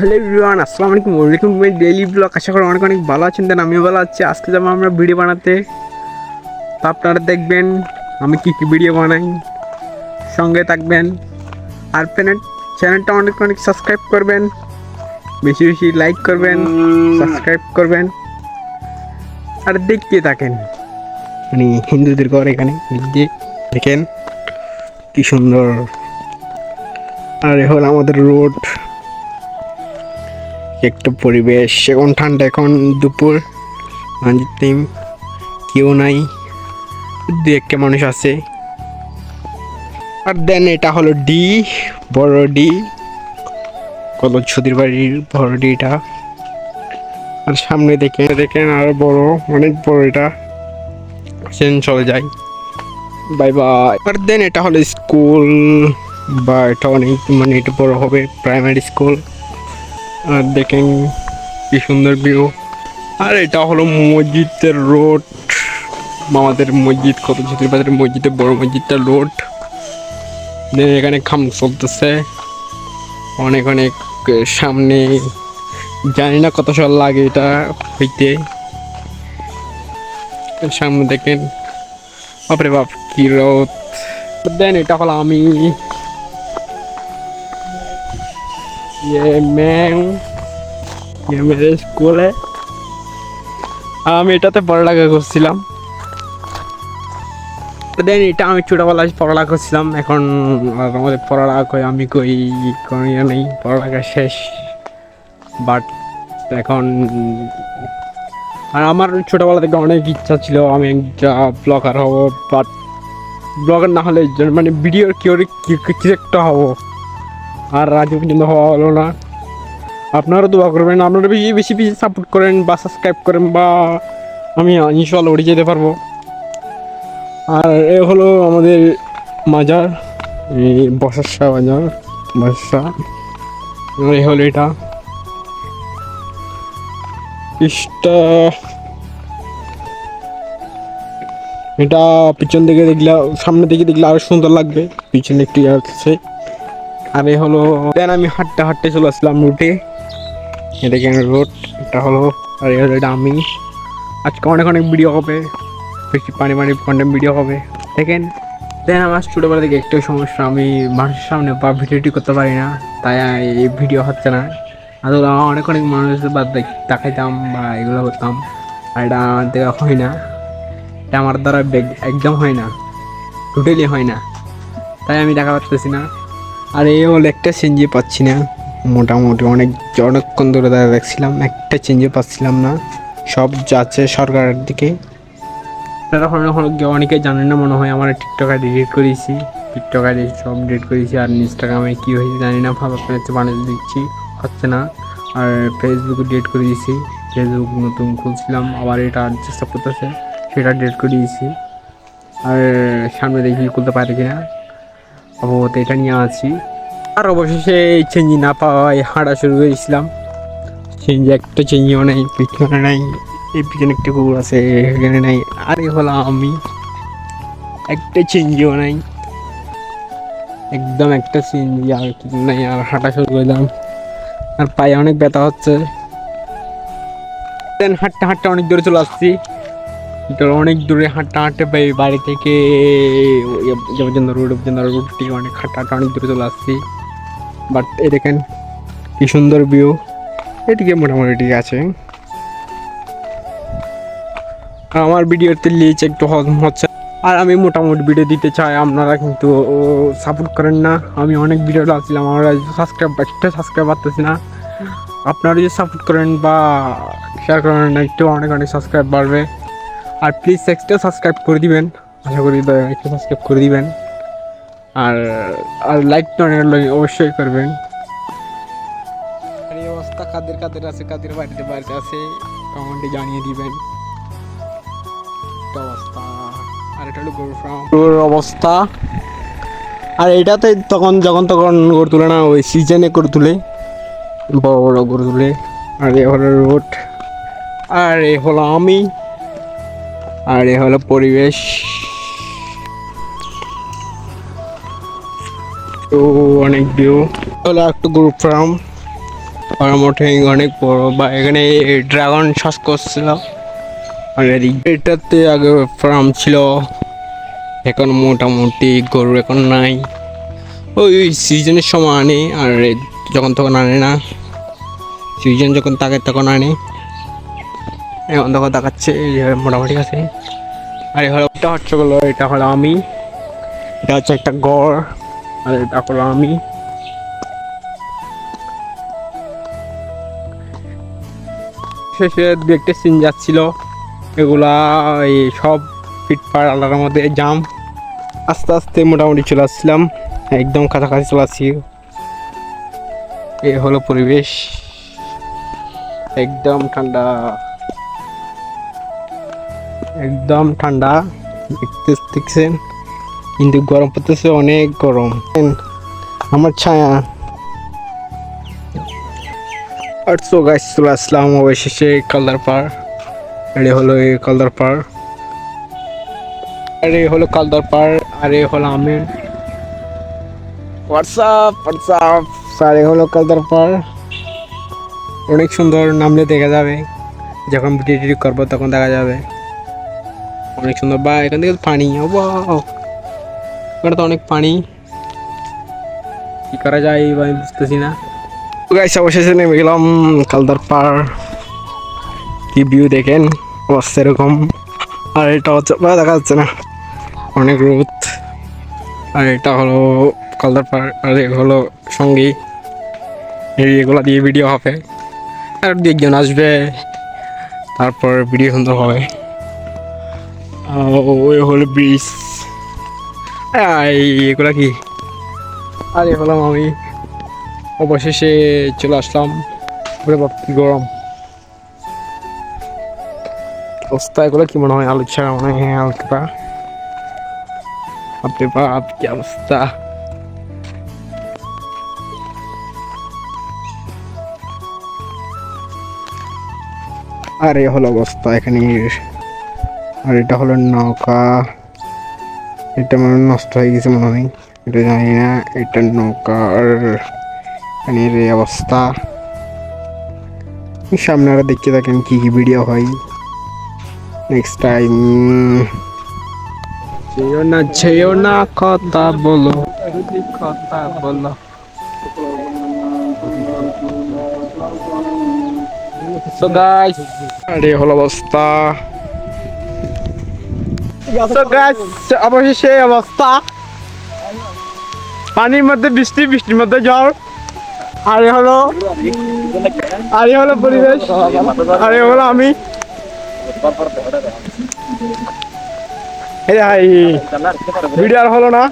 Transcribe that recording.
Hello everyone, আসসালামু আলাইকুম। Welcome my daily blog. আশা করি অনেক অনেক ভালো আছেন। দেন আমিও ভালো আছি। আজকে যাব আমরা ভিডিও বানাতে। তো আপনারা দেখবেন, আমি কী কী ভিডিও বানাই। সঙ্গে থাকবেন। আর প্যানেট চ্যানেলটা অনেক অনেক সাবস্ক্রাইব করবেন। বেশি বেশি লাইক করবেন সাবস্ক্রাইব করবেন। আর দেখতে থাকেন। মানে হিন্দুদের ঘর এখানে। দেখতে দেখেন কি সুন্দর। আর এ হল আমাদের রোড একটা পরিবেশ, এখন ঠান্ডা, এখন দুপুর। টাইম কেউ নাই দু একটা মানুষ আছে। আর দেন এটা হলো ডি বড় ডি কত ছুটির বাড়ির বড় ডিটা আর সামনে দেখে দেখেন আর বড়, অনেক বড় এটা। সেন চলে যায় বাই বাই আর দেন এটা হলো স্কুল বা এটা অনেক মানে এটা বড় হবে প্রাইমারি স্কুল আর দেখেন কি সুন্দর ভিউ আর এটা হলো মসজিদের রোড আমাদের মসজিদ, কত বাজারের মসজিদের বড় মসজিদটা রোড এখানে খাম চলতেছে। অনেক অনেক সামনে, জানি না কত সাল লাগে এটা হইতে। সামনে দেখেন। বাপরে বাপ, কি রোদ দেন, এটা হলো আমি। ये मैं हूँ ये मेरे স্কুল है আমি এটাতে পড়ালেখা করছিলাম দেন এটা আমি ছোটোবেলায় পড়ালেখা করছিলাম এখন আর আমাদের পড়ালেখা কই আমি কই কোনো ইয়ে নেই পড়ালেখা শেষ বাট এখন আর আমার ছোটোবেলা থেকে অনেক ইচ্ছা ছিল আমি একটা ব্লগার হব বাট ব্লগার না হলে যে- মানে ভিডিওর কেউ কিছু একটা হবো আর আজও পর্যন্ত হওয়া হলো না। আপনারা দোয়া করবেন, আপনারা বেশি বেশি বেশি সাপোর্ট করেন বা সাবস্ক্রাইব করেন বা আমি ইনশাল্লাহ উড়ে যেতে পারব। আর এ হলো আমাদের মাজার বসাসা বাজার বসাসা এই হলো এটা। ইস্টা, এটা পিছন দিকে দেখলে, সামনে দিকে দেখলে আরও সুন্দর লাগবে। পিছনে একটু আছে। এ হলো, দেন আমি হাঁটতে হাঁটতে চলে আসলাম রুটে এ। দেখেন রোড এটা হলো, আর এটা আমি। আজকে অনেক অনেক ভিডিও হবে। বেশি পানি পানি কন্টেন্ট ভিডিও হবে। দেখেন, দেন আমার ছোটোবেলা থেকে একটাই সমস্যা, আমি মানুষের সামনে বা ভিডিওটি করতে পারি না, তাই এই ভিডিও হচ্ছে না। আর অনেক অনেক মানুষের বা দেখ- দেখাইতাম বা এগুলো করতাম। আর এটা আমার থেকে হয় না। এটা আমার দ্বারা একদম হয় না। টোটালি হয় না। তাই আমি দেখা পারতেছি না। আর এই হলো একটা চেঞ্জে পাচ্ছি না। মোটামুটি অনেক, অনেকক্ষণ ধরে দাঁড়িয়ে দেখছিলাম, একটা চেঞ্জে পাচ্ছিলাম না। সব যাচ্ছে সরকারের দিকে। অনেকে জানেন না, মনে হয় আমার টিকটক আইডি ডিলিট করেছি। টিকটক আইডি সব ডিলিট করেছি। আর ইনস্টাগ্রামে কী হয়েছে জানি না, ভালো হচ্ছে বানিয়ে দিচ্ছি, হচ্ছে না। আর ফেসবুকে ডিলিট করে দিয়েছি। ফেসবুক নতুন খুলছিলাম, আবার এটা চেষ্টা করতেছে, সেটা ডিলিট করে দিয়েছি। আর সামনে দেখি খুলতে পারি কিনা। অবগত এটা নিয়ে আছি। আর অবশেষে এই চেঞ্জি না পাওয়ায় হাঁটা শুরু করেছিলাম। চেঞ্জি একটা চেঞ্জিও নেই, পিছনে নাই, এই পিছনে একটা কুকুর আছে, এখানে নাই, আরে এ হলো আমি। একটা চেঞ্জিও নাই। একদম একটা চেঞ্জি, আর কিছু নাই, আর হাঁটা শুরু করলাম। আর পায়ে অনেক ব্যথা হচ্ছে। হাঁটতে হাঁটতে অনেক দূরে চলে আসছি। তো অনেক দূরে হাঁটতে হাঁটতে বাই- বাড়ি থেকে পর্যন্ত রোড পর্যন্ত রোড থেকে অনেক হাঁটা হাঁটতে অনেক দূরে চলে আসছি। বাট এই দেখেন, কি সুন্দর ভিউ এদিকে মোটামুটি ঠিক আছে। আমার ভিডিওতে লিচ একটু হজম হচ্ছে। আর আমি মোটামুটি ভিডিও দিতে চাই, আপনারা কিন্তু সাপোর্ট করেন না। আমি অনেক ভিডিও লাগছিলাম, আমরা সাবস্ক্রাইব একটা সাবস্ক্রাইব পারতেছি না। আপনারা যদি সাপোর্ট করেন বা শেয়ার করেন, একটু অনেক অনেক সাবস্ক্রাইব বাড়বে। আর প্লিজ একটা সাবস্ক্রাইব করে দিবেন। আশা করি দয়া একটু সাবস্ক্রাইব করে দিবেন। আর আর লাইক অবশ্যই করবেন। এই অবস্থা কাদের কাদের আছে কাদের বাড়িতে বাড়িতে আছে কমেন্টে জানিয়ে দিবেন। অবস্থা। আর এটা হলো গরু ফার্ম গরুর অবস্থা। আর এটাতে তখন যখন তখন গরু তুলে না ওই সিজনে করে তুলে। বড় বড় গরু তুলে। আর এ হলো রোড আর এ হলো আমি। আর এ হলো পরিবেশ। তো অনেক ভিউ হলো একটু গ্রুপ ফার্ম ফার্ম মোটে অনেক বড়। বা এখানে ড্রাগন শ্বাস করছিল। অলরেডি এটাতে আগে ফার্ম ছিল। এখন মোটামুটি গরু এখন নাই। ওই সিজনের সময় আনে। আর যখন তখন আনে না। সিজন যখন থাকে তখন আনে। এখন তখন দেখাচ্ছে মোটামুটি আছে। আর হলো এটা হচ্ছে হলো, এটা হলো আমি। এটা হচ্ছে একটা গড়, আর এটা হলো আমি। শেষে দু একটা সিন যাচ্ছিল, এগুলা এই সব ফিটফাট আলাদার মধ্যে জাম আস্তে আস্তে মোটামুটি চলে আসছিলাম, একদম কাছাকাছি চলে আসছি। এ হলো পরিবেশ। একদম ঠান্ডা। একদম ঠান্ডা দেখতে দেখছেন কিন্তু গরম পড়তেছে, অনেক গরম। আমার ছায়া। আর সো গাইস চলে আসলাম অবশেষে কালদার পার আর এ হলো এই কালদার পার আর এ হলো কালদার পার আর এ হলো আমি হোয়াটসঅ্যাপ হোয়াটসঅ্যাপ স্যার এ হলো কালদার পার অনেক সুন্দর নামলে দেখা যাবে। যখন ভিডিও টিডিও করব, তখন দেখা যাবে। অনেক সুন্দর। বা এখান থেকে পানি, ও বাও। তো অনেক পানি। কি করা যায় বা আমি বুঝতেছি না। গাইস অবশেষে নেমে গেলাম কালদার পার কি ভিউ দেখেন? অবস্থা এরকম। আর এটা হচ্ছে বা দেখা যাচ্ছে না। অনেক রোদ। আর এটা হলো কালদার পার আর হলো সঙ্গী। এই এগুলো দিয়ে ভিডিও হবে। আর দু একজন আসবে। তারপর ভিডিও সুন্দর হবে। ওই হলো ব্রিজ এগুলা কি? আর, হলাম আমি। অবশেষে চলে আসলাম। গরম। অবস্থা, এগুলো কি মনে হয়? আলু ছাড়া মনে হয়। হালকা বাপরে বাপ, কি অবস্থা। আর, হলো অবস্থা এখানে। আর এটা হলো নৌকা। এটা মনে নষ্ট হয়ে গেছে মনে হয়। এটা জানি না এটা নৌকার আর এখানে এই অবস্থা। সামনে আরও দেখতে থাকেন কি কি ভিডিও হয়। নেক্সট টাইম যেও না যেও না কথা বলো। কথা বলো। Guys, আরে হলো অবস্থা। অবশেষে অবস্থা। পানির মধ্যে বৃষ্টি, বৃষ্টির মধ্যে ঝড় আর হলো আর হলো পরিবেশ। আর হলো আমি। ভিডিও আর হলো না।